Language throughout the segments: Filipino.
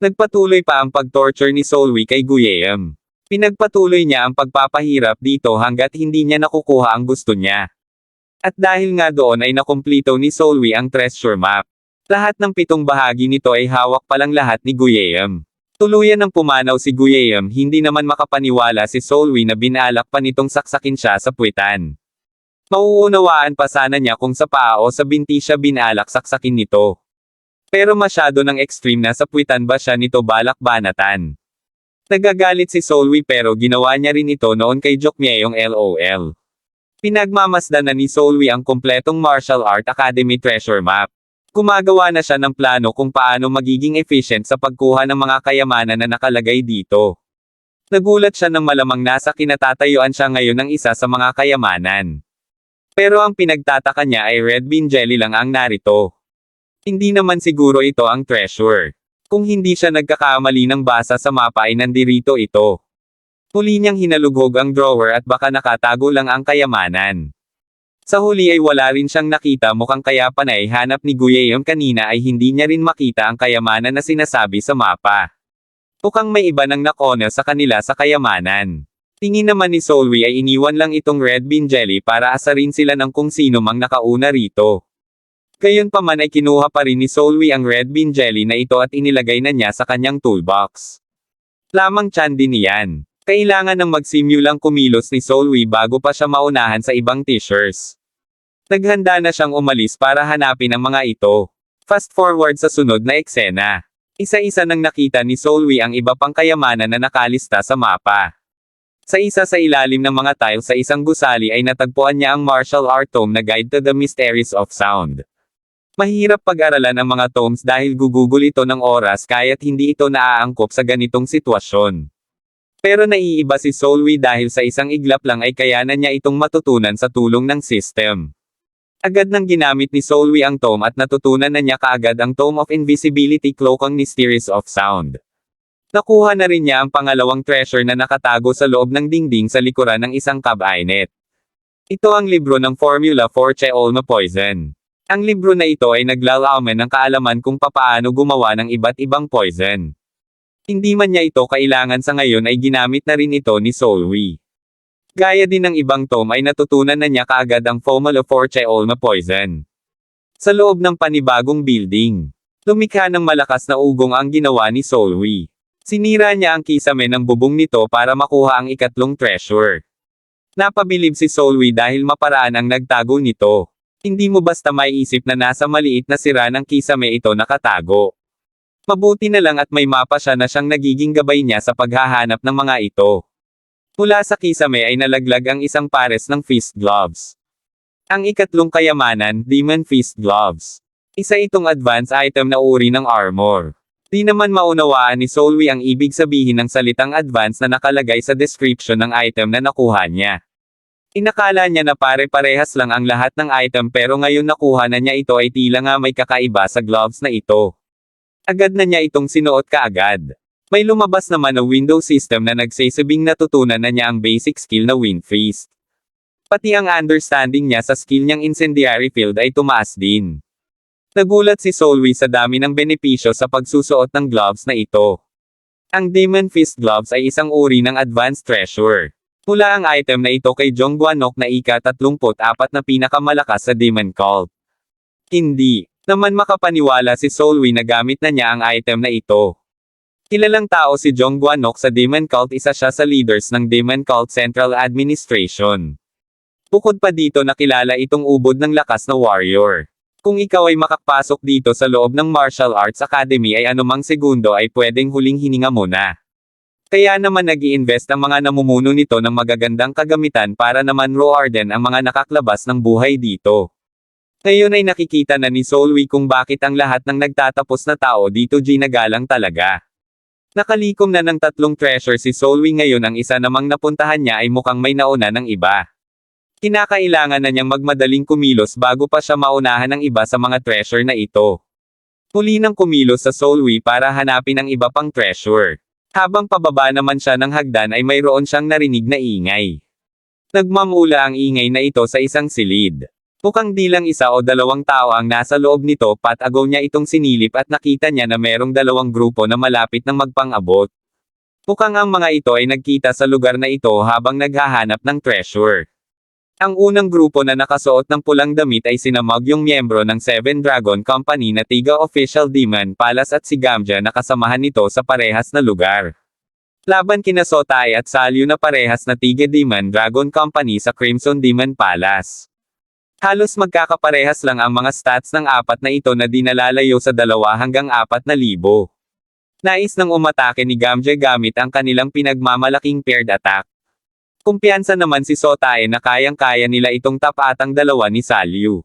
Nagpatuloy pa ang pag-torture ni Solwi kay Guillaume. Pinagpatuloy niya ang pagpapahirap dito hanggat hindi niya nakukuha ang gusto niya. At dahil nga doon ay nakumplito ni Solwi ang treasure map. Lahat ng pitong bahagi nito ay hawak palang lahat ni Guillaume. Tuluyan ng pumanaw si Guillaume hindi naman makapaniwala si Solwi na binalak pa nitong saksakin siya sa puwitan. Mauunawaan pa sana niya kung sa paa o sa binti siya binalak saksakin nito. Pero masyado ng extreme na sa puwitan ba siya nito balak banatan. Nagagalit si Solwi pero ginawa niya rin ito noon kay Jokmyeyong LOL. Pinagmamasdan na ni Solwi ang kompletong martial art academy treasure map. Gumagawa na siya ng plano kung paano magiging efficient sa pagkuha ng mga kayamanan na nakalagay dito. Nagulat siya nang malamang nasa kinatatayuan siya ngayon ng isa sa mga kayamanan. Pero ang pinagtataka niya ay red bean jelly lang ang narito. Hindi naman siguro ito ang treasure. Kung hindi siya nagkakamali ng basa sa mapa ay nandirito ito. Huli niyang hinalugog ang drawer at baka nakatago lang ang kayamanan. Sa huli ay wala rin siyang nakita mukhang kaya panay hanap ni Guillaume kanina ay hindi niya rin makita ang kayamanan na sinasabi sa mapa. Mukhang may iba nang nakona sa kanila sa kayamanan. Tingin naman ni Solwi ay iniwan lang itong red bean jelly para asarin sila ng kung sino mang nakauna rito. Gayon pa man ay kinuha pa rin ni Solwi ang red bean jelly na ito at inilagay na niya sa kanyang toolbox. Lamang tiyan din niyan. Kailangan ng magsimulang kumilos ni Solwi bago pa siya maunahan sa ibang t-shirts. Naghanda na siyang umalis para hanapin ang mga ito. Fast forward sa sunod na eksena. Isa-isa nang nakita ni Solwi ang iba pang kayamanan na nakalista sa mapa. Sa isa sa ilalim ng mga tiles sa isang gusali ay natagpuan niya ang martial art tome na Guide to the Mysteries of Sound. Mahirap pag-aralan ang mga tomes dahil gugugol ito ng oras kaya't hindi ito naaangkop sa ganitong sitwasyon. Pero naiiba si Solwi dahil sa isang iglap lang ay kayanan niya itong matutunan sa tulong ng system. Agad nang ginamit ni Solwi ang tome at natutunan na niya kaagad ang Tome of Invisibility Cloak ang Mysteries of Sound. Nakuha na rin niya ang pangalawang treasure na nakatago sa loob ng dingding sa likuran ng isang cabinet. Ito ang libro ng Formula for Cheolma Poison. Ang libro na ito ay naglalaman ng kaalaman kung papaano gumawa ng iba't ibang poison. Hindi man niya ito kailangan sa ngayon ay ginamit na rin ito ni Solwi. Gaya din ng ibang tome ay natutunan na niya kaagad ang Formula for Cheolma Poison. Sa loob ng panibagong building, lumikha ng malakas na ugong ang ginawa ni Solwi. Sinira niya ang kisame ng bubong nito para makuha ang ikatlong treasure. Napabilib si Solwi dahil maparaan ang nagtago nito. Hindi mo basta maiisip na nasa maliit na sira ng kisame ito nakatago. Mabuti na lang at may mapa siya na siyang nagiging gabay niya sa paghahanap ng mga ito. Mula sa kisame ay nalaglag ang isang pares ng fist gloves. Ang ikatlong kayamanan, Demon Fist Gloves. Isa itong advanced item na uri ng armor. Di naman maunawaan ni Solwi ang ibig sabihin ng salitang advance na nakalagay sa description ng item na nakuha niya. Inakala niya na pare-parehas lang ang lahat ng item pero ngayon nakuha na niya ito ay tila nga may kakaiba sa gloves na ito. Agad na niya itong sinuot kaagad. May lumabas naman na window system na nagsasabing natutunan na niya ang basic skill na Wind Fist. Pati ang understanding niya sa skill niyang incendiary field ay tumaas din. Nagulat si Solwi sa dami ng benepisyo sa pagsusuot ng gloves na ito. Ang Demon Fist Gloves ay isang uri ng advanced treasure. Mula ang item na ito kay Jongguanok na ika-34 na pinakamalakas sa Demon Cult. Hindi naman makapaniwala si Solwi na gamit na niya ang item na ito. Kilalang tao si Jongguanok sa Demon Cult isa siya sa leaders ng Demon Cult Central Administration. Bukod pa dito nakilala itong ubod ng lakas na warrior. Kung ikaw ay makapasok dito sa loob ng Martial Arts Academy ay anumang segundo ay pwedeng huling hininga mo na. Kaya naman nag invest ang mga namumuno nito ng magagandang kagamitan para naman roarden ang mga nakaklabas ng buhay dito. Ngayon ay nakikita na ni Solwi kung bakit ang lahat ng nagtatapos na tao dito ginagalang talaga. Nakalikom na ng tatlong treasure si Solwi ngayon ang isa namang napuntahan niya ay mukhang may nauna ng iba. Kinakailangan na niyang magmadaling kumilos bago pa siya maunahan ng iba sa mga treasure na ito. Muli nang kumilos sa Solwi para hanapin ang iba pang treasure. Habang pababa naman siya ng hagdan ay mayroon siyang narinig na ingay. Nagmamula ang ingay na ito sa isang silid. Mukhang di lang isa o dalawang tao ang nasa loob nito pat agaw niya itong sinilip at nakita niya na merong dalawang grupo na malapit ng magpang-abot. Mukhang ang mga ito ay nagkita sa lugar na ito habang naghahanap ng treasure. Ang unang grupo na nakasuot ng pulang damit ay sinamag yung miyembro ng Seven Dragon Company na tiga official Demon Palace at si Gamja na kasamahan nito sa parehas na lugar. Laban kina Sotay at Salyu na parehas na tiga Demon Dragon Company sa Crimson Demon Palace. Halos magkakaparehas lang ang mga stats ng apat na ito na dinalalayo sa dalawa hanggang apat na libo. Nais nang umatake ni Gamja gamit ang kanilang pinagmamalaking paired attack. Kumpiyansa naman si Sotae na kayang-kaya nila itong tapatang dalawa ni Salyu.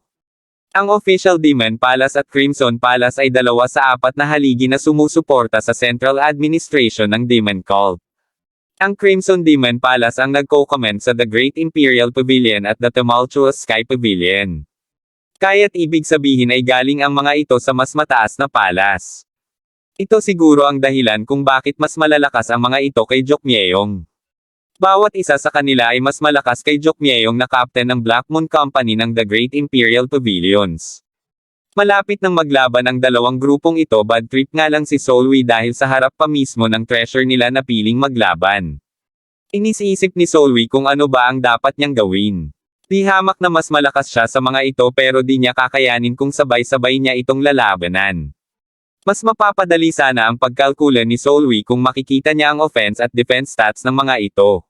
Ang official Demon Palace at Crimson Palace ay dalawa sa apat na haligi na sumusuporta sa Central Administration ng Demon Cult. Ang Crimson Demon Palace ang nagko-comment sa The Great Imperial Pavilion at The Tumultuous Sky Pavilion. Kaya't ibig sabihin ay galing ang mga ito sa mas mataas na palace. Ito siguro ang dahilan kung bakit mas malalakas ang mga ito kay Jokmyeong. Bawat isa sa kanila ay mas malakas kay Jokmyeong na captain ng Black Moon Company ng The Great Imperial Pavilions. Malapit nang maglaban ang dalawang grupong ito bad trip nga lang si Solwi dahil sa harap pa mismo ng treasure nila na piling maglaban. Inisisip ni Solwi kung ano ba ang dapat niyang gawin. Di hamak na mas malakas siya sa mga ito pero di niya kakayanin kung sabay-sabay niya itong lalabanan. Mas mapapadali sana ang pagkalkula ni Solwi kung makikita niya ang offense at defense stats ng mga ito.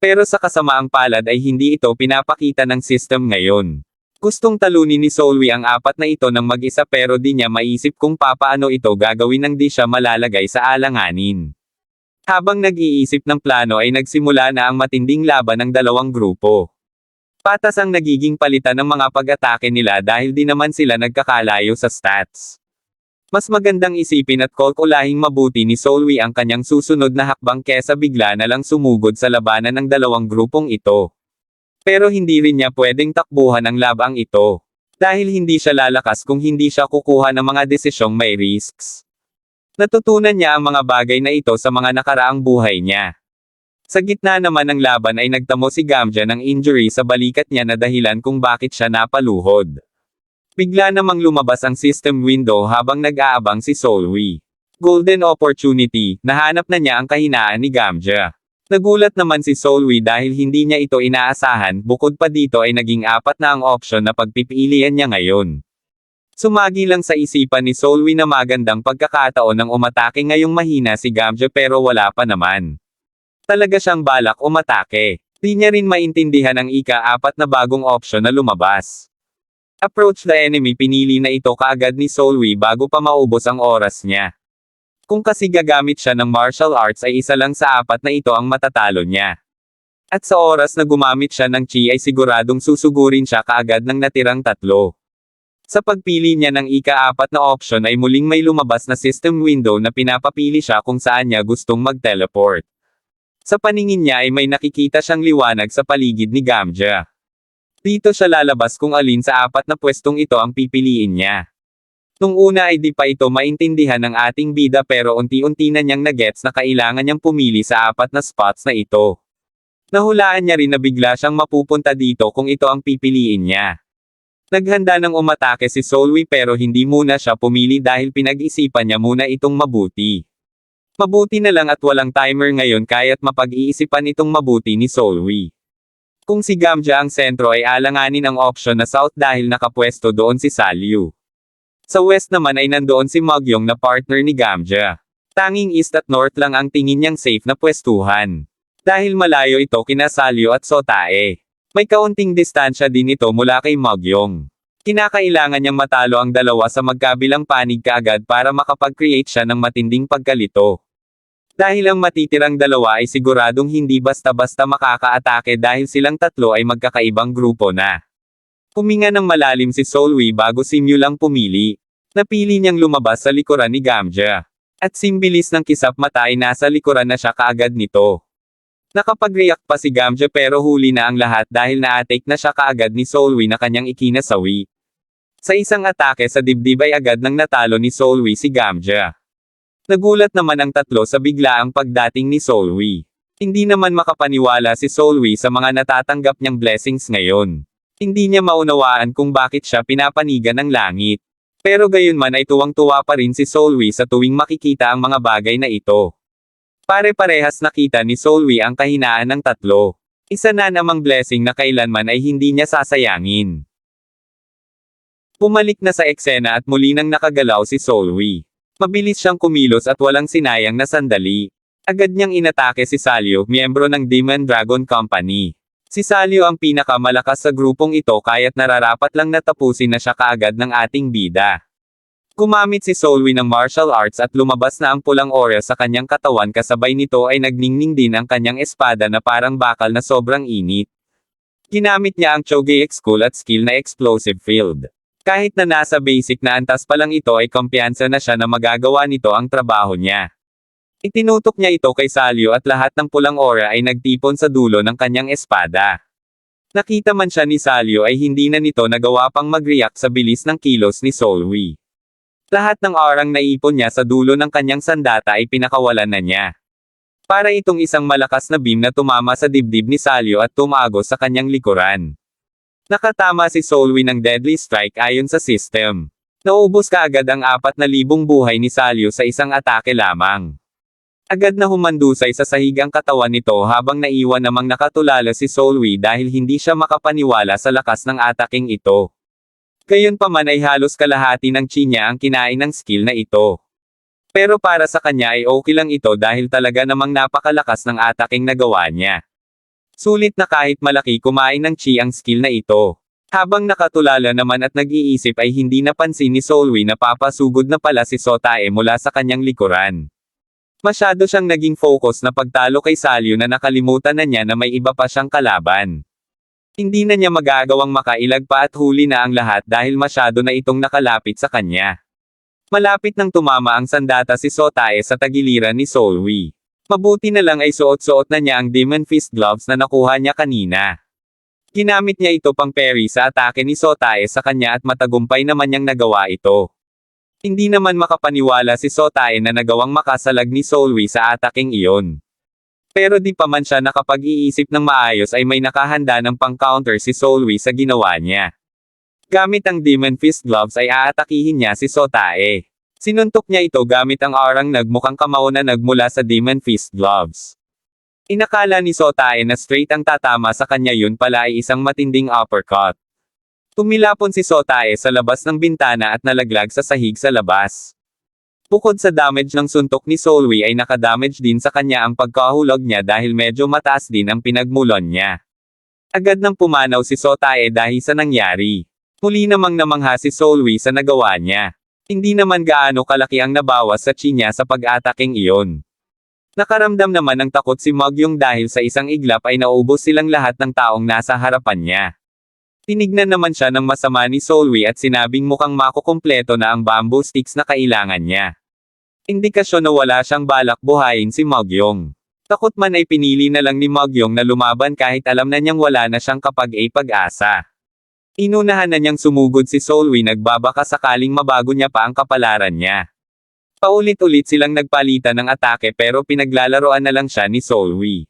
Pero sa kasamaang palad ay hindi ito pinapakita ng system ngayon. Gustong talunin ni Solwi ang apat na ito ng mag-isa pero di niya maisip kung papaano ito gagawin nang di siya malalagay sa alanganin. Habang nag-iisip ng plano ay nagsimula na ang matinding laban ng dalawang grupo. Patas ang nagiging palitan ng mga pag-atake nila dahil di naman sila nagkakalayo sa stats. Mas magandang isipin at kolkolahing mabuti ni Solwi ang kanyang susunod na hakbang kesa bigla na lang sumugod sa labanan ng dalawang grupong ito. Pero hindi rin niya pwedeng takbuhan ang labang ito. Dahil hindi siya lalakas kung hindi siya kukuha ng mga desisyong may risks. Natutunan niya ang mga bagay na ito sa mga nakaraang buhay niya. Sa gitna naman ng laban ay nagtamo si Gamja ng injury sa balikat niya na dahilan kung bakit siya napaluhod. Bigla namang lumabas ang system window habang nag-aabang si Solwi. Golden opportunity, nahanap na niya ang kahinaan ni Gamja. Nagulat naman si Solwi dahil hindi niya ito inaasahan, bukod pa dito ay naging apat na ang option na pagpipilian niya ngayon. Sumagi lang sa isipan ni Solwi na magandang pagkakataon ng umatake ngayong mahina si Gamja pero wala pa naman. Talaga siyang balak umatake. Di niya rin maintindihan ang ika-apat na bagong option na lumabas. Approach the enemy pinili na ito kaagad ni Solwi bago pa maubos ang oras niya. Kung kasi gagamit siya ng martial arts ay isa lang sa apat na ito ang matatalo niya. At sa oras na gumamit siya ng chi ay siguradong susugurin siya kaagad ng natirang tatlo. Sa pagpili niya ng ika-apat na option ay muling may lumabas na system window na pinapapili siya kung saan niya gustong mag-teleport. Sa paningin niya ay may nakikita siyang liwanag sa paligid ni Gamja. Dito siya lalabas kung alin sa apat na pwestong ito ang pipiliin niya. Nung una ay di pa ito maintindihan ng ating bida pero unti-unti na niyang nagets na kailangan niyang pumili sa apat na spots na ito. Nahulaan niya rin na bigla siyang mapupunta dito kung ito ang pipiliin niya. Naghanda ng umatake si Solwi pero hindi muna siya pumili dahil pinag-isipan niya muna itong mabuti. Mabuti na lang at walang timer ngayon kaya't mapag-iisipan itong mabuti ni Solwi. Kung si Gamja ang sentro ay alanganin ang option na south dahil nakapwesto doon si Salyu. Sa west naman ay nandoon si Magyong na partner ni Gamja. Tanging east at north lang ang tingin niyang safe na pwestuhan. Dahil malayo ito kina Salyo at Sotae. May kaunting distansya din ito mula kay Magyong. Kinakailangan niyang matalo ang dalawa sa magkabilang panig kaagad para makapag-create siya ng matinding pagkalito. Dahil ang matitirang dalawa ay siguradong hindi basta-basta makakaatake dahil silang tatlo ay magkakaibang grupo na. Huminga ng malalim si Solwi bago si Mew lang pumili. Napili niyang lumabas sa likuran ni Gamja. At simbilis ng kisap mata ay nasa likuran na siya kaagad nito. Nakapag-react pa si Gamja pero huli na ang lahat dahil na-atake na siya kaagad ni Solwi na kanyang ikinasawi. Sa isang atake sa dibdib ay agad nang natalo ni Solwi si Gamja. Nagulat naman ang tatlo sa biglaang pagdating ni Solwi. Hindi naman makapaniwala si Solwi sa mga natatanggap niyang blessings ngayon. Hindi niya maunawaan kung bakit siya pinapanigan ng langit. Pero gayon man ay tuwang-tuwa pa rin si Solwi sa tuwing makikita ang mga bagay na ito. Pare-parehas nakita ni Solwi ang kahinaan ng tatlo. Isa na namang blessing na kailanman ay hindi niya sasayangin. Pumalik na sa eksena at muli nang nakagalaw si Solwi. Mabilis siyang kumilos at walang sinayang na sandali. Agad niyang inatake si Salyo, miyembro ng Demon Dragon Company. Si Salyo ang pinakamalakas sa grupong ito kaya't nararapat lang natapusin na siya kaagad ng ating bida. Gumamit si Solwi ng martial arts at lumabas na ang pulang aura sa kanyang katawan kasabay nito ay nagningning din ang kanyang espada na parang bakal na sobrang init. Ginamit niya ang Choge X Cool at skill na Explosive Field. Kahit na nasa basic na antas pa lang ito ay kumpiyansa na siya na magagawa nito ang trabaho niya. Itinutok niya ito kay Salyo at lahat ng pulang aura ay nagtipon sa dulo ng kanyang espada. Nakita man siya ni Salyo ay hindi na nito nagawa pang mag-react sa bilis ng kilos ni Solwi. Lahat ng aurang naipon niya sa dulo ng kanyang sandata ay pinakawalan na niya. Para itong isang malakas na beam na tumama sa dibdib ni Salyo at tumagos sa kanyang likuran. Nakatama si Solwi ng deadly strike ayon sa system. Naubos kaagad ang 4,000 buhay ni Salyo sa isang atake lamang. Agad na humandusay sa sahig ang katawan nito habang naiwan namang nakatulala si Solwi dahil hindi siya makapaniwala sa lakas ng ataking ito. Gayon pa man ay halos kalahati ng chi niya ang kinain ng skill na ito. Pero para sa kanya ay okay lang ito dahil talaga namang napakalakas ng ataking nagawa niya. Sulit na kahit malaki kumain ng chi ang skill na ito. Habang nakatulala naman at nag-iisip ay hindi napansin ni Solwi na papasugod na pala si Sotae mula sa kanyang likuran. Masyado siyang naging focus na pagtalo kay Salyo na nakalimutan na niya na may iba pa siyang kalaban. Hindi na niya magagawang makailag pa at huli na ang lahat dahil masyado na itong nakalapit sa kanya. Malapit nang tumama ang sandata si Sotae sa tagiliran ni Solwi. Mabuti na lang ay suot-suot na niya ang Demon Fist Gloves na nakuha niya kanina. Ginamit niya ito pang parry sa atake ni Sotae sa kanya at matagumpay naman niyang nagawa ito. Hindi naman makapaniwala si Sotae na nagawang makasalag ni Solwi sa ataking iyon. Pero di pa man siya nakapag-iisip ng maayos ay may nakahanda ng pang-counter si Solwi sa ginawa niya. Gamit ang Demon Fist Gloves ay aatakihin niya si Sotae. Sinuntok niya ito gamit ang aurang nagmukhang kamao na nagmula sa Demon Fist Gloves. Inakala ni Sotae na straight ang tatama sa kanya yun pala ay isang matinding uppercut. Tumilapon si Sotae sa labas ng bintana at nalaglag sa sahig sa labas. Bukod sa damage ng suntok ni Solwi ay nakadamage din sa kanya ang pagkahulog niya dahil medyo mataas din ang pinagmulon niya. Agad nang pumanaw si Sotae dahil sa nangyari. Muli namang namangha si Solwi sa nagawa niya. Hindi naman gaano kalaki ang nabawas sa chi niya sa pag-ataking iyon. Nakaramdam naman ng takot si Magyong dahil sa isang iglap ay naubos silang lahat ng taong nasa harapan niya. Tinignan naman siya ng masama ni Solwi at sinabing mukhang makukumpleto na ang bamboo sticks na kailangan niya. Indikasyon na wala siyang balak buhayin si Magyong. Takot man ay pinili na lang ni Magyong na lumaban kahit alam na niyang wala na siyang kapag ay pag-asa. Inunahan na niyang sumugod si Solwi nagbabaka sakaling mabago niya pa ang kapalaran niya. Paulit-ulit silang nagpalitan ng atake pero pinaglalaroan na lang siya ni Solwi.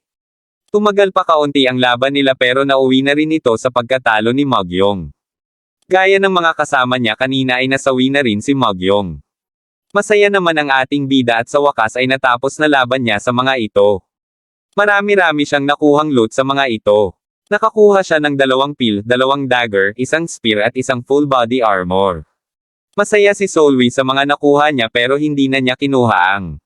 Tumagal pa kaunti ang laban nila pero nauwi na rin ito sa pagkatalo ni Magyong. Gaya ng mga kasama niya kanina ay nasawi na rin si Magyong. Masaya naman ang ating bida at sa wakas ay natapos na laban niya sa mga ito. Marami-rami siyang nakuhang loot sa mga ito. Nakakuha siya ng dalawang pil, dalawang dagger, isang spear at isang full body armor. Masaya si Solwi sa mga nakuha niya pero hindi na niya kinuha ang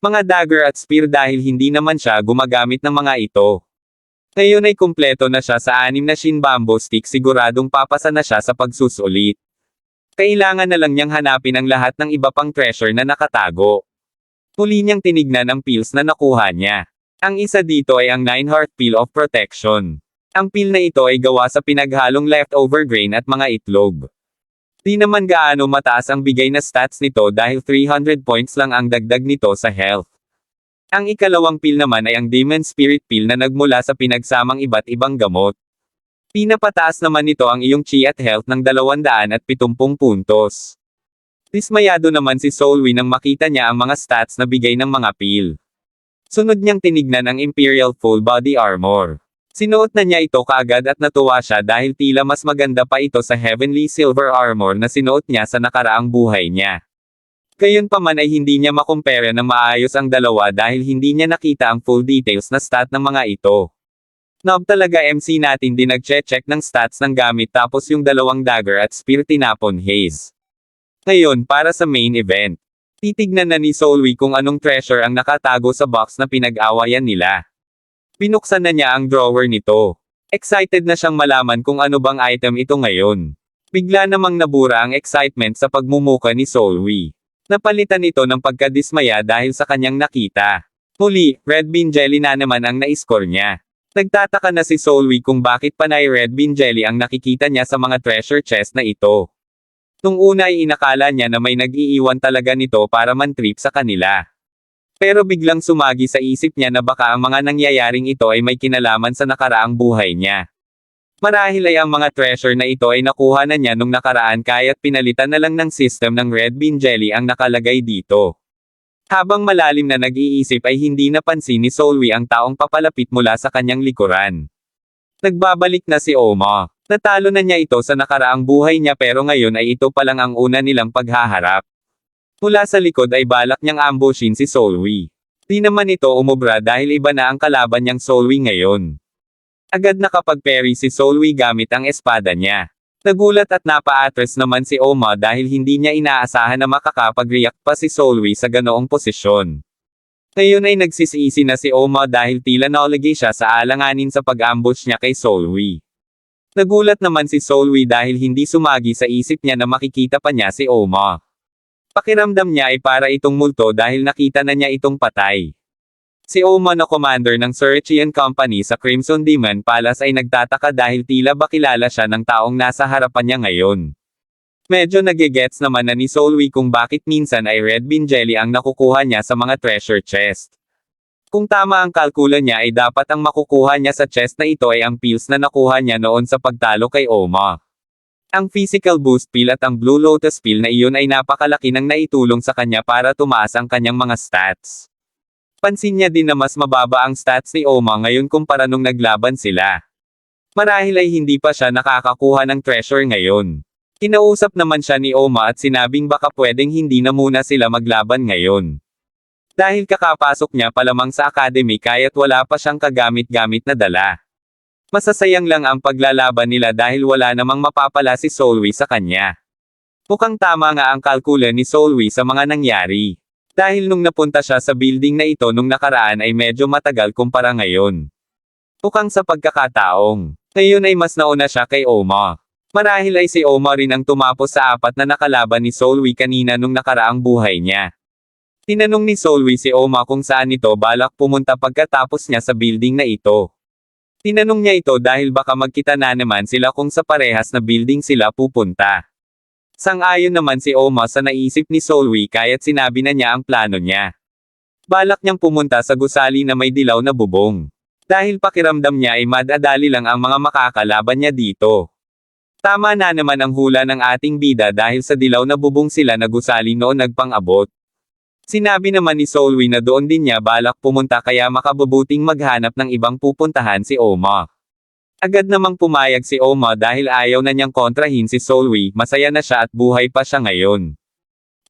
mga dagger at spear dahil hindi naman siya gumagamit ng mga ito. Ngayon ay kumpleto na siya sa anim na shin bamboo stick siguradong papasa na siya sa pagsusulit. Kailangan na lang niyang hanapin ang lahat ng iba pang treasure na nakatago. Muli niyang tinignan ang pills na nakuha niya. Ang isa dito ay ang Nine Heart Pill of Protection. Ang pill na ito ay gawa sa pinaghalong leftover grain at mga itlog. Di naman gaano mataas ang bigay na stats nito dahil 300 points lang ang dagdag nito sa health. Ang ikalawang pill naman ay ang Demon Spirit Pill na nagmula sa pinagsamang iba't ibang gamot. Pinapataas naman nito ang iyong chi at health ng 270 puntos. Dismayado naman si Solwi nang makita niya ang mga stats na bigay ng mga pill. Sunod niyang tinignan ang Imperial Full Body Armor. Sinuot na niya ito kaagad at natuwa siya dahil tila mas maganda pa ito sa heavenly silver armor na sinuot niya sa nakaraang buhay niya. Gayon pa man ay hindi niya makumpere ng maayos ang dalawa dahil hindi niya nakita ang full details na stat ng mga ito. Nob talaga MC natin din nag-check ng stats ng gamit tapos yung dalawang dagger at spear tinapon haze. Ngayon para sa main event. Titignan na ni Solwi kung anong treasure ang nakatago sa box na pinag-awayan nila. Pinuksan na niya ang drawer nito. Excited na siyang malaman kung ano bang item ito ngayon. Bigla namang nabura ang excitement sa pagmumuka ni Solwi. Napalitan ito ng pagkadismaya dahil sa kanyang nakita. Muli, red bean jelly na naman ang na-score niya. Nagtataka na si Solwi kung bakit panay red bean jelly ang nakikita niya sa mga treasure chest na ito. Nung una ay inakala niya na may nag-iiwan talaga nito para man-trip sa kanila. Pero biglang sumagi sa isip niya na baka ang mga nangyayaring ito ay may kinalaman sa nakaraang buhay niya. Marahil ay ang mga treasure na ito ay nakuha na niya nung nakaraan kaya't pinalitan na lang ng system ng red bean jelly ang nakalagay dito. Habang malalim na nag-iisip ay hindi napansin ni Solwi ang taong papalapit mula sa kanyang likuran. Nagbabalik na si Oma. Natalo na niya ito sa nakaraang buhay niya pero ngayon ay ito pa lang ang una nilang paghaharap. Mula sa likod ay balak niyang ambushin si Solwi. Di naman ito umubra dahil iba na ang kalaban niyang Solwi ngayon. Agad nakapag-parry si Solwi gamit ang espada niya. Nagulat at napa-atras naman si Oma dahil hindi niya inaasahan na makakapag-react pa si Solwi sa ganoong posisyon. Ngayon ay nagsisisi na si Oma dahil tila naulagi siya sa alanganin sa pag-ambush niya kay Solwi. Nagulat naman si Solwi dahil hindi sumagi sa isip niya na makikita pa niya si Oma. Pakiramdam niya ay para itong multo dahil nakita na niya itong patay. Si Oma na commander ng Searchian Company sa Crimson Demon Palace ay nagtataka dahil tila ba kilala siya ng taong nasa harapan niya ngayon. Medyo nagigets naman na ni Solwi kung bakit minsan ay red bean jelly ang nakukuha niya sa mga treasure chest. Kung tama ang kalkula niya ay dapat ang makukuha niya sa chest na ito ay ang pills na nakuha niya noon sa pagtalo kay Oma. Ang physical boost pill at ang Blue Lotus pill na iyon ay napakalaki ng naitulong sa kanya para tumaas ang kanyang mga stats. Pansin niya din na mas mababa ang stats ni Oma ngayon kumpara nung naglaban sila. Marahil ay hindi pa siya nakakakuha ng treasure ngayon. Kinausap naman siya ni Oma at sinabing baka pwedeng hindi na muna sila maglaban ngayon. Dahil kakapasok niya palamang sa academy kaya't wala pa siyang kagamit-gamit na dala. Masasayang lang ang paglalaban nila dahil wala namang mapapala si Solwi sa kanya. Mukhang tama nga ang kalkula ni Solwi sa mga nangyari. Dahil nung napunta siya sa building na ito nung nakaraan ay medyo matagal kumpara ngayon. Mukhang sa pagkakataong. Ngayon ay mas nauna siya kay Oma. Marahil ay si Oma rin ang tumapos sa apat na nakalaban ni Solwi kanina nung nakaraang buhay niya. Tinanong ni Solwi si Oma kung saan ito balak pumunta pagkatapos niya sa building na ito. Tinanong niya ito dahil baka magkita na naman sila kung sa parehas na building sila pupunta. Sang-ayon naman si Oma sa naisip ni Solwi kaya't sinabi na niya ang plano niya. Balak niyang pumunta sa gusali na may dilaw na bubong. Dahil pakiramdam niya ay madadali lang ang mga makakalaban niya dito. Tama na naman ang hula ng ating bida dahil sa dilaw na bubong sila na gusali noon nagpang-abot. Sinabi naman ni Solwi na doon din niya balak pumunta kaya makabubuting maghanap ng ibang pupuntahan si Oma. Agad namang pumayag si Oma dahil ayaw na niyang kontrahin si Solwi, masaya na siya at buhay pa siya ngayon.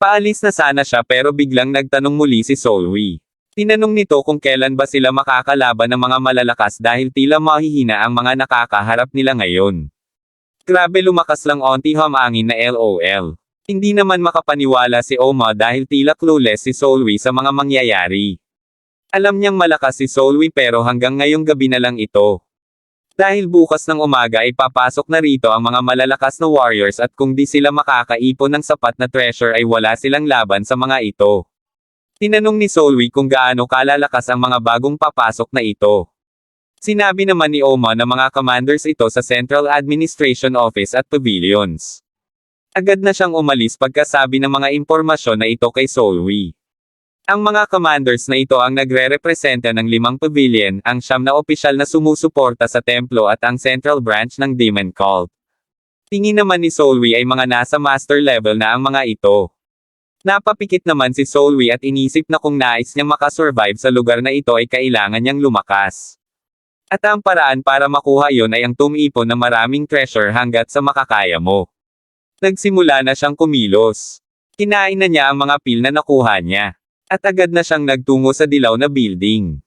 Paalis na sana siya pero biglang nagtanong muli si Solwi. Tinanong nito kung kailan ba sila makakalaban ng mga malalakas dahil tila mahihina ang mga nakakaharap nila ngayon. Grabe lumakas lang onti hamangin na LOL. Hindi naman makapaniwala si Oma dahil tila clueless si Solwi sa mga mangyayari. Alam niyang malakas si Solwi pero hanggang ngayong gabi na lang ito. Dahil bukas ng umaga ay papasok na rito ang mga malalakas na warriors at kung di sila makakaipon ng sapat na treasure ay wala silang laban sa mga ito. Tinanong ni Solwi kung gaano kalalakas ang mga bagong papasok na ito. Sinabi naman ni Oma na mga commanders ito sa Central Administration Office at Pavilions. Agad na siyang umalis pagkasabi ng mga impormasyon na ito kay Solwi. Ang mga commanders na ito ang nagre-representa ng limang pavilion, ang siyam na opisyal na sumusuporta sa templo at ang central branch ng Demon Cult. Tingin naman ni Solwi ay mga nasa master level na ang mga ito. Napapikit naman si Solwi at inisip na kung nais niyang makasurvive sa lugar na ito ay kailangan niyang lumakas. At ang paraan para makuha yon ay ang tumipon na maraming treasure hanggat sa makakaya mo. Nagsimula na siyang kumilos. Kinain na niya ang mga pil na nakuha niya. At agad na siyang nagtungo sa dilaw na building.